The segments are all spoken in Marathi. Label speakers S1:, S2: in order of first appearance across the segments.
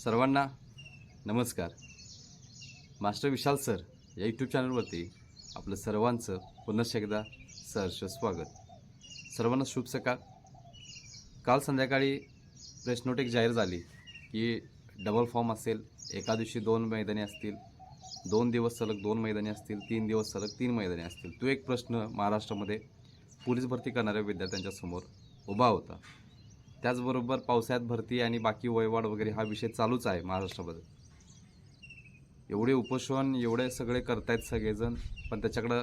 S1: सर्वांना नमस्कार. मास्टर विशाल सर या यूट्यूब चॅनलवरती आपलं सर्वांचं पुनश्च एकदा सहर्ष स्वागत. सर्वांना शुभ सकाळ. काल संध्याकाळी प्रेस नोट एक जाहीर झाली की डबल फॉर्म असेल एका दिवशी दोन मैदानी असतील दोन दिवस सलग दोन मैदानी असतील तीन दिवस सलग तीन मैदानी असतील. तो एक प्रश्न महाराष्ट्रामध्ये पोलीस भरती करणाऱ्या विद्यार्थ्यांच्या समोर उभा होता. त्याचबरोबर पावसाळ्यात भरती आणि बाकी वयवाढ वगैरे हा विषय चालूच आहे महाराष्ट्रामध्ये. एवढे उपोषण एवढे सगळे करतायत सगळेजण पण त्याच्याकडं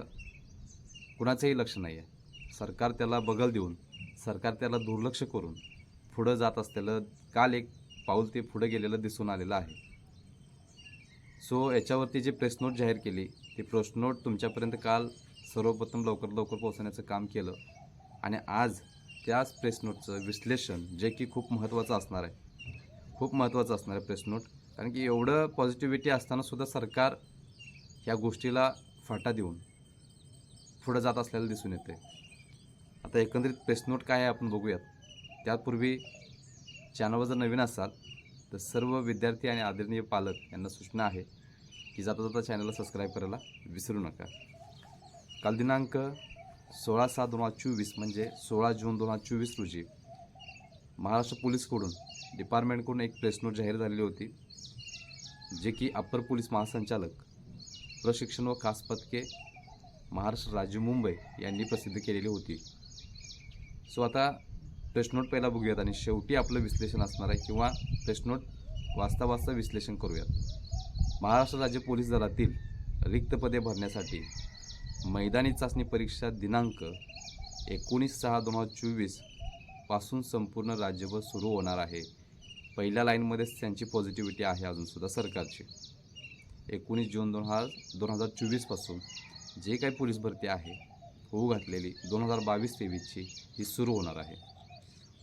S1: कुणाचंही लक्ष नाही आहे सरकार त्याला बगल देऊन सरकार त्याला दुर्लक्ष करून पुढं जात असलेलं काल एक पाऊल ते पुढं गेलेलं दिसून आलेलं आहे. सो याच्यावरती जे प्रेस नोट जाहीर केली ती प्रेस नोट तुमच्यापर्यंत काल सर्वप्रथम लवकर लवकर पोहोचवण्याचं काम केलं. आणि आज त्याच प्रेस नोटचं विश्लेषण जे की खूप महत्त्वाचं असणार आहे. खूप महत्त्वाचं असणार आहे प्रेस नोट कारण की एवढं पॉझिटिव्हिटी असतानासुद्धा सरकार ह्या गोष्टीला फाटा देऊन पुढं जात असलेलं दिसून येते आता एकंदरीत प्रेस नोट काय आहे आपण बघूयात. त्यापूर्वी चॅनलवर जर नवीन असाल तर सर्व विद्यार्थी आणि आदरणीय पालक यांना सूचना आहे की जाता जाता चॅनलला सबस्क्राईब करायला विसरू नका. काल दिनांक सोळा सात दोन हजार चोवीस म्हणजे सोळा जून दोन हजार चोवीस रोजी महाराष्ट्र पोलीसकडून डिपार्टमेंटकडून एक प्रेस नोट जाहीर झालेली होती जे की अप्पर पोलीस महासंचालक प्रशिक्षण व खास पथके महाराष्ट्र राज्य मुंबई यांनी प्रसिद्ध केलेली होती. सो आता प्रेस नोट पहिला बघूयात आणि शेवटी आपलं विश्लेषण असणार आहे किंवा प्रेस नोट वाचता वाचता विश्लेषण करूयात. महाराष्ट्र राज्य पोलीस दलातील रिक्त पदे भरण्यासाठी मैदानी चाचणी परीक्षा दिनांक एकोणीस सहा दोन हजार चोवीसपासून संपूर्ण राज्यभर सुरू होणार आहे. पहिल्या लाईनमध्येच त्यांची पॉझिटिव्हिटी आहे अजूनसुद्धा सरकारची. एकोणीस जून दोन हजार दोन हजार चोवीसपासून जे काही पोलीस भरती आहे होऊ घातलेली दोन हजार बावीस तेवीसची ही सुरू होणार आहे.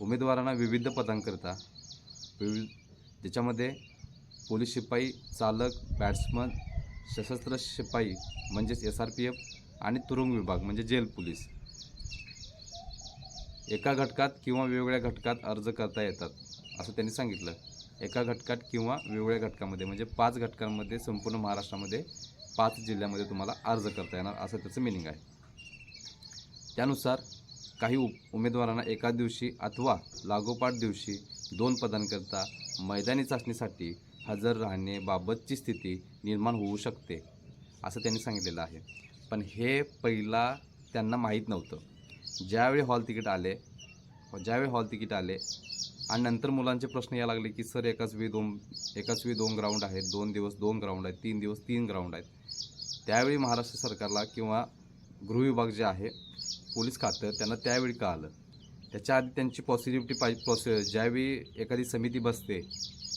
S1: उमेदवारांना विविध पदांकरिता विविध ज्याच्यामध्ये पोलीस शिपाई चालक बॅट्समन सशस्त्र शिपाई म्हणजेच एस आर पी एफ आणि तुरुंग विभाग म्हणजे जेल पोलीस. एका घटकात किंवा वेगवेगळ्या घटकात अर्ज करता येतात असं त्यांनी सांगितलं. एका घटकात किंवा वेगवेगळ्या घटकामध्ये म्हणजे पाच घटकांमध्ये संपूर्ण महाराष्ट्रामध्ये पाच जिल्ह्यामध्ये तुम्हाला अर्ज करता येणार असं त्याचं मिनिंग आहे. त्यानुसार काही उ उमेदवारांना एका दिवशी अथवा लागोपाठ दिवशी दोन पदांकरता मैदानी चाचणीसाठी हजर राहण्याबाबतची स्थिती निर्माण होऊ शकते असं त्यांनी सांगितलेलं आहे. पण हे पहिला त्यांना माहीत नव्हतं. ज्यावेळी हॉल तिकीट आले ज्यावेळी हॉल तिकीट आले आणि नंतर मुलांचे प्रश्न यायला लागले की सर एकाच वेळी दोन एकाच वेळी दोन ग्राउंड आहेत दोन दिवस दोन ग्राउंड आहेत तीन दिवस तीन ग्राउंड आहेत. त्यावेळी महाराष्ट्र सरकारला किंवा गृहविभाग जे आहे पोलीस खातं त्यांना त्यावेळी कळालं. त्याच्या आधी त्यांची पॉझिटिव्हिटी पाहिजे प्रोसेस ज्यावेळी एखादी समिती बसते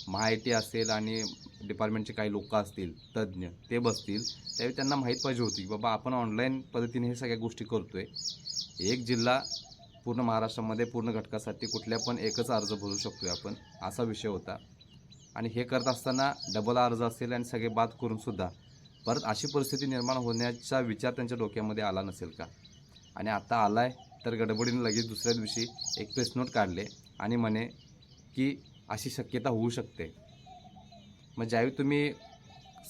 S1: महाआयटी असेल आणि डिपार्टमेंटचे काही लोक असतील तज्ज्ञ ते बसतील. त्यावेळी त्यांना माहीत पाहिजे होती की बाबा आपण ऑनलाईन पद्धतीने हे सगळ्या गोष्टी करतोय. एक जिल्हा पूर्ण महाराष्ट्रामध्ये पूर्ण घटकासाठी कुठल्या पण एकच अर्ज भरू शकतोय आपण असा विषय होता. आणि हे करत असताना डबल अर्ज असेल आणि सगळे बाद करूनसुद्धा परत अशी परिस्थिती निर्माण होण्याचा विचार त्यांच्या डोक्यामध्ये आला नसेल का? आणि आता आला आहे तर गडबडीने लगेच दुसऱ्या दिवशी एक प्रेस नोट काढले आणि म्हणे की अशी शक्यता होऊ शकते. मग ज्यावेळी तुम्ही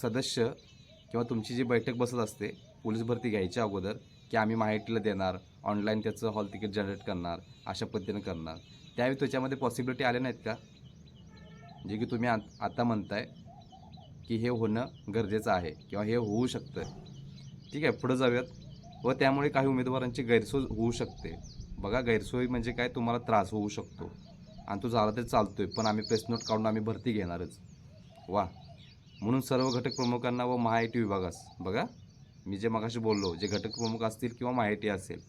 S1: सदस्य किंवा तुमची जी बैठक बसत असते पोलीस भरती घ्यायच्या अगोदर की आम्ही माहितीला देणार ऑनलाईन त्याचं हॉल तिकीट जनरेट करणार अशा पद्धतीनं करणार त्यावेळी त्याच्यामध्ये पॉसिबिलिटी आल्या नाहीत का? जे की तुम्ही आत आता म्हणताय की हे होणं गरजेचं आहे किंवा हे होऊ शकतं ठीक आहे पुढं जाऊयात. व त्यामुळे काही उमेदवारांची गैरसोय होऊ शकते. बघा गैरसोय म्हणजे काय? तुम्हाला त्रास होऊ शकतो. आणि तो झाला तरी आहे पण आम्ही प्रेस नोट काढून आम्ही भरती घेणारच. वा. म्हणून सर्व घटक प्रमुखांना व महाआयटी विभागास बघा मी जे मगाशी बोललो जे घटक प्रमुख असतील किंवा महाआयटी असेल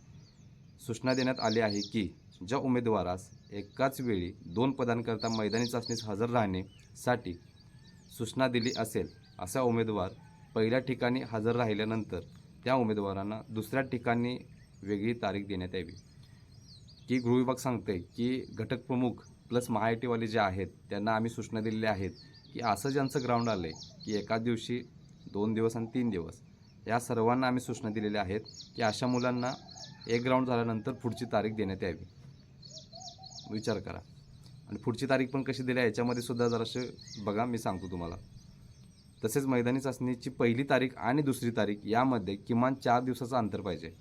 S1: सूचना देण्यात आली आहे की ज्या उमेदवारास एकाच वेळी दोन पदांकरता मैदानी चाचणीस हजर राहण्यासाठी सूचना दिली असेल असा उमेदवार पहिल्या ठिकाणी हजर राहिल्यानंतर त्या उमेदवारांना दुसऱ्या ठिकाणी वेगळी तारीख देण्यात यावी. की गृह विभाग सांगते की घटक प्रमुख प्लस महाआयटीवाले जे आहेत त्यांना आम्ही सूचना दिलेल्या आहेत की असं ज्यांचं ग्राउंड आलं आहे की एका दिवशी दोन दिवस आणि तीन दिवस या सर्वांना आम्ही सूचना दिलेल्या आहेत की अशा मुलांना एक ग्राउंड झाल्यानंतर पुढची तारीख देण्यात यावी. विचार करा. आणि पुढची तारीख पण कशी दिली आहे याच्यामध्ये सुद्धा जरासे बघा मी सांगतो तुम्हाला. तसेच मैदानी चाचणीची पहिली तारीख आणि दुसरी तारीख यामध्ये किमान चार दिवसाचं अंतर पाहिजे.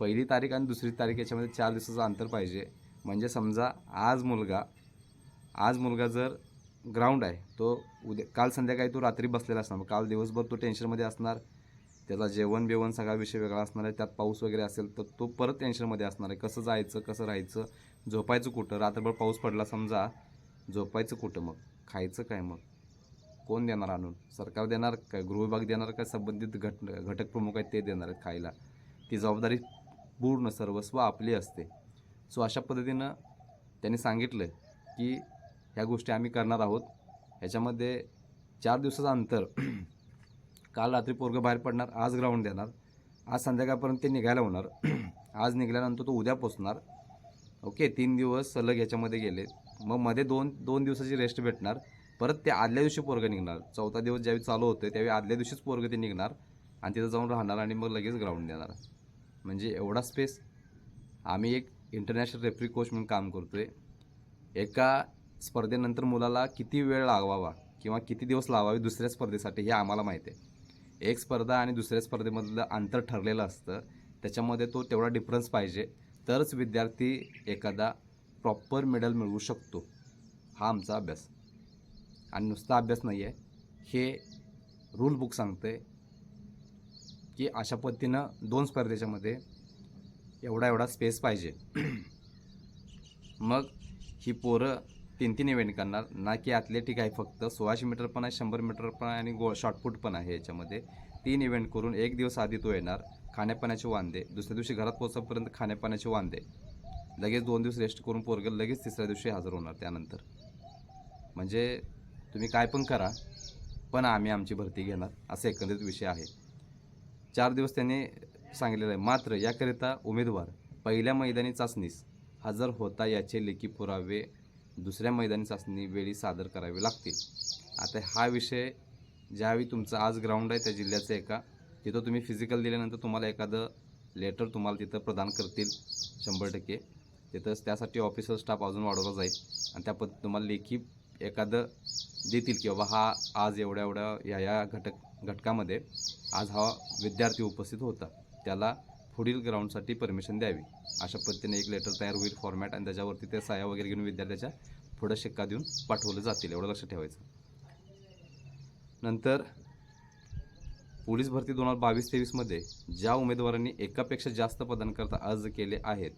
S1: पहिली तारीख आणि दुसरी तारीख याच्यामध्ये चार दिवसाचं अंतर पाहिजे. म्हणजे समजा आज मुलगा आज मुलगा जर ग्राउंड आहे. तो उद्या काल संध्याकाळी तो रात्री बसलेला असणार. काल दिवसभर तो टेन्शनमध्ये असणार. त्याचा जेवण बेवण सगळा विषय वेगळा असणार आहे. त्यात पाऊस वगैरे असेल तर तो परत टेन्शनमध्ये असणार आहे. कसं जायचं कसं राहायचं झोपायचं कुठं? रात्रभर पाऊस पडला समजा झोपायचं कुठं मग? खायचं काय मग? कोण देणार आणून? सरकार देणार काय? गृहविभाग देणार काय? संबंधित घट घटक प्रमुख आहेत ते देणार आहेत खायला. ती जबाबदारी पूर्ण सर्वस्व आपली असते. सो अशा पद्धतीनं त्यांनी सांगितलं की ह्या गोष्टी आम्ही करणार आहोत. ह्याच्यामध्ये चार दिवसाचं अंतर. काल रात्री पोरगं बाहेर पडणार आज ग्राउंड देणार. आज संध्याकाळपर्यंत ते निघायला होणार. आज निघाल्यानंतर तो उद्या पोचणार. ओके तीन दिवस सलग ह्याच्यामध्ये गेले. मग मध्ये दोन दोन दिवसाची रेस्ट भेटणार. परत ते आदल्या दिवशी पोरगं निघणार. चौथा दिवस ज्यावेळी चालू होतं त्यावेळी आदल्या दिवशीच पोरगं ते निघणार आणि तिथं जाऊन राहणार आणि मग लगेच ग्राउंड देणार. म्हणजे एवढा स्पेस आम्ही एक इंटरनॅशनल रेफरी कोच म्हणून काम करतो आहे एका स्पर्धेनंतर मुलाला किती वेळ लावावा किंवा किती दिवस लावावे दुसऱ्या स्पर्धेसाठी हे आम्हाला माहिती आहे. एक स्पर्धा आणि दुसऱ्या स्पर्धेमधलं अंतर ठरलेलं असतं. त्याच्यामध्ये तो तेवढा डिफरन्स पाहिजे. तरच विद्यार्थी एखादा प्रॉपर मेडल मिळवू शकतो. हा आमचा अभ्यास. आणि नुसता अभ्यास नाही आहे हे रूल बुक सांगते की अशा पद्धतीनं दोन स्पर्धेच्यामध्ये एवढा एवढा स्पेस पाहिजे. मग ही पोरं तीन तीन इव्हेंट करणार. ना की ॲथलेटिक आहे फक्त. सोळाशे मीटर पण आहे शंभर मीटर पण आहे आणि गो शॉर्टपुट पण आहे याच्यामध्ये. तीन इव्हेंट करून एक दिवस आधी तो येणार. खाण्यापाण्याचे वांदे. दुसऱ्या दिवशी घरात पोहोचपर्यंत खाण्यापाण्याचे वांदे. लगेच दोन दिवस रेस्ट करून पोरगं लगेच तिसऱ्या दिवशी हजर होणार त्यानंतर. म्हणजे तुम्ही काय पण करा पण आम्ही आमची भरती घेणार. असा एकंदरीत विषय आहे. चार दिवस त्यांनी सांगितलेलं आहे. मात्र याकरिता उमेदवार पहिल्या मैदानी चाचणीस हजर होता याचे लेखी पुरावे दुसऱ्या मैदानी चाचणी वेळी सादर करावे लागतील. आता हा विषय ज्यावेळी तुमचं आज ग्राउंड आहे त्या जिल्ह्याचं एका तिथं तुम्ही फिजिकल दिल्यानंतर तुम्हाला एखादं लेटर तुम्हाला तिथं प्रदान करतील शंभर टक्के. तिथंच त्यासाठी ऑफिसर स्टाफ अजून वाढवला जाईल. आणि त्या पद्धती तुम्हाला लेखी एखादं देतील की बाबा हा आज एवढ्या एवढ्या या या घटक घटकामध्ये आज हा विद्यार्थी उपस्थित होता. त्याला पुढील ग्राउंडसाठी परमिशन द्यावी. अशा पद्धतीने एक लेटर तयार होईल फॉर्मॅट आणि त्याच्यावरती ते साया वगैरे घेऊन विद्यार्थ्याच्या पुढं शिक्का देऊन पाठवलं जातील. एवढं लक्षात ठेवायचं. नंतर पोलीस भरती दोन हजार बावीस तेवीसमध्ये ज्या उमेदवारांनी एकापेक्षा जास्त पदांकरता अर्ज केले आहेत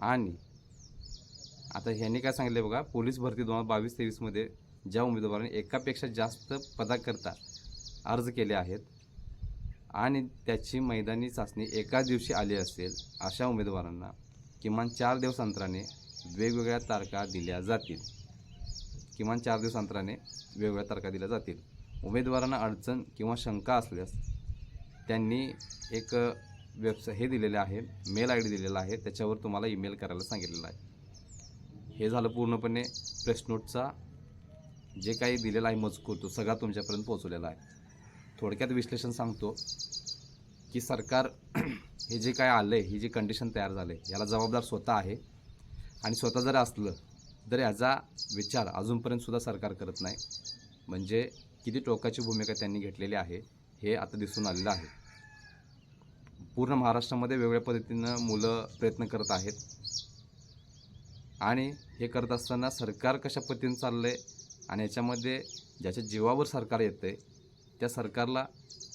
S1: आणि आता ह्यांनी काय सांगितलं बघा पोलीस भरती दोन हजार बावीस तेवीसमध्ये ज्या उमेदवारांनी एकापेक्षा जास्त पदाकरता अर्ज केले आहेत आणि त्याची मैदानी चाचणी एका दिवशी आली असेल अशा उमेदवारांना किमान चार दिवस अंतराने वेगवेगळ्या तारखा दिल्या जातील. किमान चार दिवस अंतराने वेगवेगळ्या तारखा दिल्या जातील. उमेदवारांना अडचण किंवा शंका असल्यास त्यांनी एक वेबसाय हे दिलेले आहे मेल आय डी दिलेला आहे त्याच्यावर तुम्हाला ईमेल करायला सांगितलेलं आहे. हे झालं पूर्णपणे प्रेस नोटचा जे काही दिलेला आहे मजकूर तो सगळा तुमच्यापर्यंत पोहोचवलेला आहे. थोडक्यात विश्लेषण सांगतो की सरकार हे जे काय आलं आहे ही जी कंडिशन तयार झालं आहे याला जबाबदार स्वतः आहे. आणि स्वतः जर असलं तर याचा विचार अजूनपर्यंतसुद्धा सरकार करत नाही. म्हणजे किती टोकाची भूमिका त्यांनी घेतलेली आहे हे आता दिसून आलेलं आहे. पूर्ण महाराष्ट्रामध्ये वेगवेगळ्या पद्धतीनं मुलं प्रयत्न करत आहेत. आणि हे करत असताना सरकार कशा पद्धतीनं चाललं आहे आणि याच्यामध्ये ज्याच्या जीवावर सरकार येतं आहे त्या सरकारला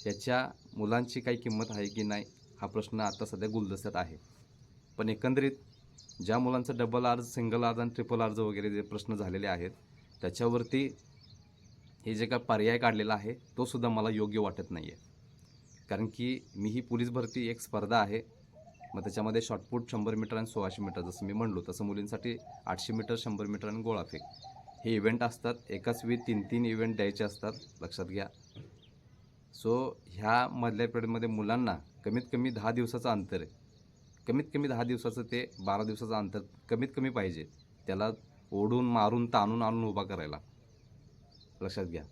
S1: याच्या मुलांची काही किंमत आहे की नाही हा प्रश्न आता सध्या गुलदस्त्यात आहे. पण एकंदरीत ज्या मुलांचं डबल अर्ज सिंगल अर्ज आणि ट्रिपल अर्ज वगैरे जे प्रश्न झालेले आहेत त्याच्यावरती हे जे काय पर्याय काढलेला आहे तोसुद्धा मला योग्य वाटत नाही आहे कारण की मी ही पोलीस भरती एक स्पर्धा आहे. मग त्याच्यामध्ये शॉर्टपुट शंभर मीटर आणि सोळाशे मीटर जसं मी म्हणलो तसं मुलींसाठी आठशे मीटर शंभर मीटर आणि गोळाफेक हे इव्हेंट असतात एकाच वेळी तीन तीन इव्हेंट द्यायचे असतात. लक्षात घ्या. सो ह्या मधल्या पिरियडमध्ये मुलांना कमीत कमी दहा दिवसाचं अंतर आहे. कमीत कमी दहा दिवसाचं ते बारा दिवसाचं अंतर कमीत कमी पाहिजे. त्याला ओढून मारून ताणून आणून उभा करायला लक्षात घ्या.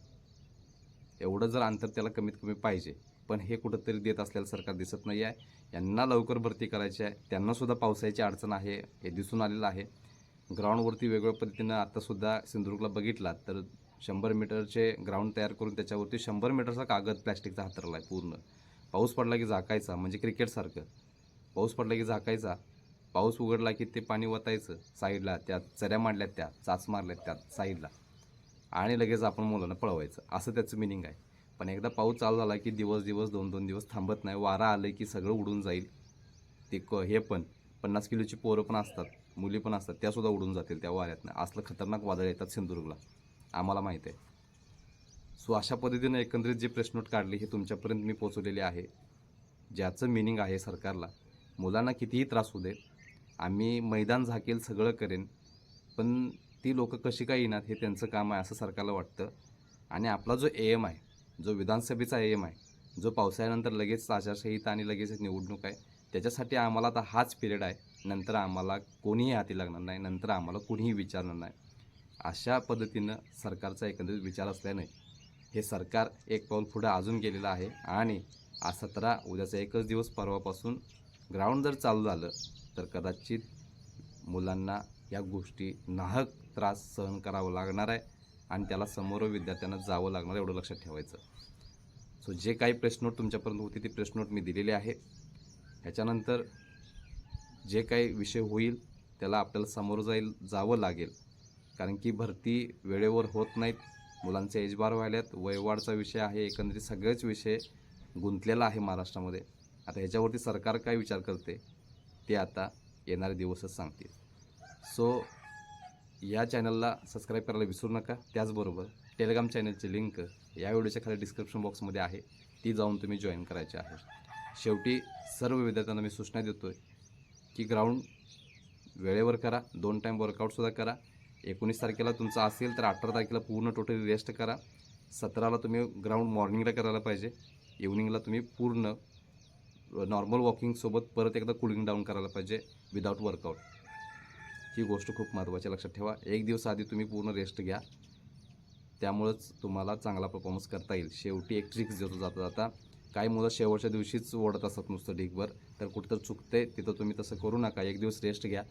S1: एवढं जर अंतर त्याला कमीत कमी पाहिजे पण हे कुठंतरी देत असलेलं सरकार दिसत नाही आहे. यांना लवकर भरती करायची आहे. त्यांनासुद्धा पावसाची अडचण आहे हे दिसून आलेलं आहे. ग्राउंडवरती वेगवेगळ्या पद्धतीनं आत्तासुद्धा सिंधुदुर्गला बघितला तर शंभर मीटरचे ग्राउंड तयार करून त्याच्यावरती शंभर मीटरचा कागद प्लॅस्टिकचा हातरला आहे पूर्ण. पाऊस पडला की झाकायचा म्हणजे क्रिकेटसारखं पाऊस पडला की झाकायचा पाऊस उघडला की ते पाणी वतायचं साईडला त्या चऱ्या मांडल्यात त्या चाच मारल्यात त्या साईडला. आणि लगेच आपण मुलांना पळवायचं असं त्याचं मिनिंग आहे. पण एकदा पाऊस चालू झाला की दिवस दिवस दोन दोन दिवस थांबत नाही वारा आलं की सगळं उडून जाईल. ते क हे पण पन्नास किलोची पोरं पण असतात मुली पण असतात त्यासुद्धा उडून जातील त्या वाऱ्यातनं. असलं खतरनाक वादळ येतात सिंधुदुर्गला. आम्हाला माहीत आहे. सो अशा पद्धतीनं एकंदरीत जे प्रेस काढली हे तुमच्यापर्यंत मी पोचवलेली आहे. ज्याचं मिनिंग आहे सरकारला. मुलांना कितीही त्रास होऊ दे आम्ही मैदान झाकेल सगळं करेन पण ती लोकं कशी काय येणार हे त्यांचं काम आहे असं सरकारला वाटतं. आणि आपला जो ए एम आहे जो विधानसभेचा ए एम आहे जो पावसाळ्यानंतर लगेच आचारसंहिता आणि लगेच निवडणूक आहे त्याच्यासाठी आम्हाला आता हाच पिरियड आहे. नंतर आम्हाला कोणीही हाती लागणार नाही नंतर आम्हाला कोणीही विचारणार नाही. अशा पद्धतीनं सरकारचा एकंदरीत विचार असल्याने हे सरकार एक पाऊल पुढं अजून गेलेलं आहे आणि आज सतरा उद्याचा एकच दिवस परवापासून ग्राउंड जर चालू झालं तर कदाचित मुलांना या गोष्टी नाहक त्रास सहन करावा लागणार आहे आणि त्याला समोर विद्यार्थ्यांना जावं लागणार आहे, एवढं लक्षात ठेवायचं. सो जे काही प्रेसनोट तुमच्यापर्यंत होती ती प्रेसनोट मी दिलेली आहे. ह्याच्यानंतर जे काही विषय होईल त्याला आपल्याला समोर जाईल जावं लागेल. कारण की भरती वेळेवर होत नाहीत. मुलांचे एजबार व्हायल्यात वयवाढचा विषय आहे एकंदरीत सगळेच विषय गुंतलेला आहे महाराष्ट्रामध्ये. आता ह्याच्यावरती सरकार काय विचार करते? ते आता येणारे दिवसच सांगतील. सो या चॅनलला सबस्क्राईब करायला विसरू नका. त्याचबरोबर टेलिग्राम चॅनलची लिंक या व्हिडिओच्या खाली डिस्क्रिप्शन बॉक्समध्ये आहे. ती जाऊन तुम्ही जॉईन करायची आहे. शेवटी सर्व विद्यार्थ्यांना मी सूचना देतो आहे की ग्राउंड वेळेवर करा दोन टाईम वर्कआउटसुद्धा करा. एकोणीस तारखेला तुमचं असेल तर अठरा तारखेला पूर्ण टोटली रेस्ट करा. सतराला तुम्ही ग्राउंड मॉर्निंगला करायला पाहिजे. इव्हनिंगला तुम्ही पूर्ण नॉर्मल वॉकिंगसोबत परत एकदा कुलिंग डाऊन करायला पाहिजे विदाऊट वर्कआउट ही गोष्ट खूप महत्त्वाची लक्षात ठेवा. एक दिवस आधी तुम्ही पूर्ण रेस्ट घ्या. त्यामुळंच तुम्हाला चांगला परफॉर्मन्स करता येईल. शेवटी एक ट्रिक्स देतो जाता जाता. काही मुलं शेवटच्या दिवशीच ओढत असतात नुसतं ढीकभर तर कुठं तर चुकते तिथं तुम्ही तसं करू नका. एक दिवस रेस्ट घ्या.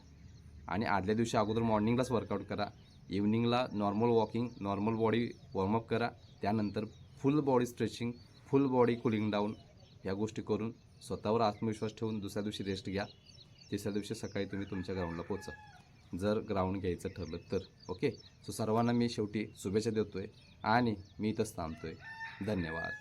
S1: आणि आदल्या दिवशी अगोदर मॉर्निंगलाच वर्कआउट करा. इव्हनिंगला normal walking normal body warm up करा. त्यानंतर full body stretching full body cooling down ह्या गोष्टी करून स्वतःवर आत्मविश्वास ठेवून दुसऱ्या दिवशी रेस्ट घ्या. तिसऱ्या दिवशी सकाळी तुम्ही तुमच्या ग्राउंडला पोचा. जर ग्राउंड घ्यायचं ठरलं तर ओके सो सर्वांना मी शेवटी शुभेच्छा देतो आहे आणि मी इथंच थांबतो आहे धन्यवाद.